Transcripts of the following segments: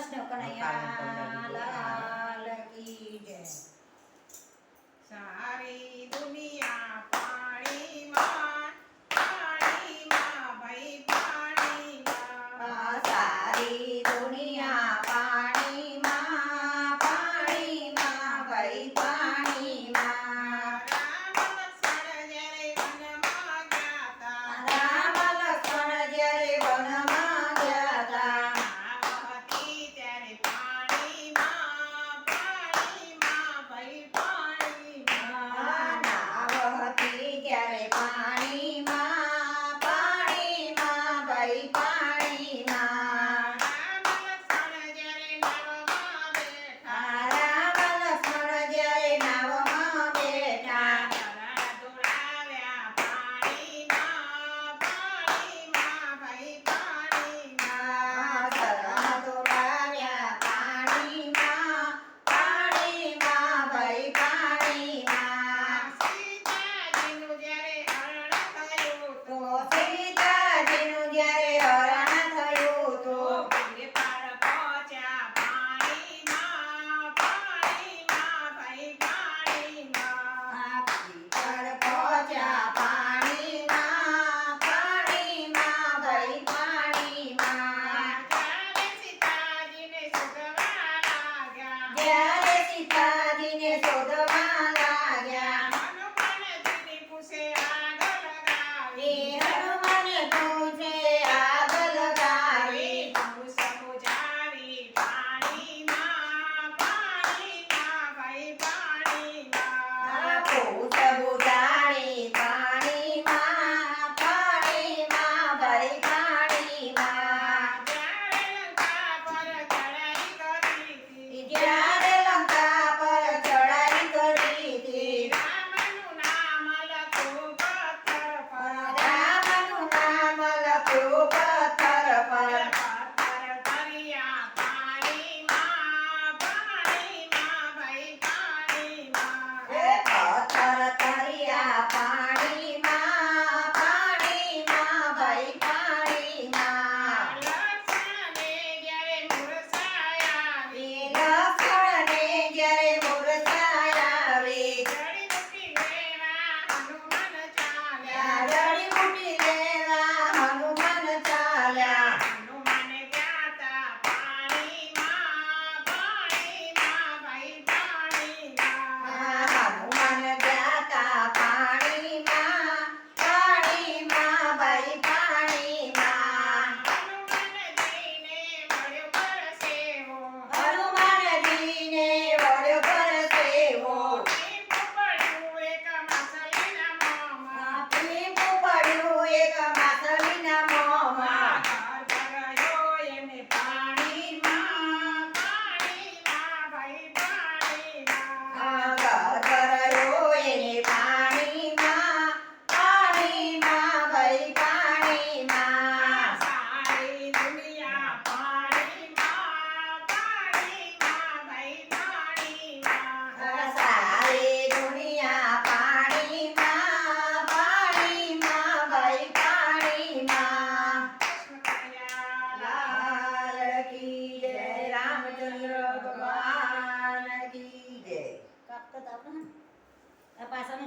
Krishna Kanaiya lucky જય સારી દુનિયા પાણીમાં પાણીમાં સારી દુનિયા para, para.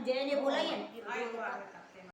ಜೇನಿ ಬುಲಯನ್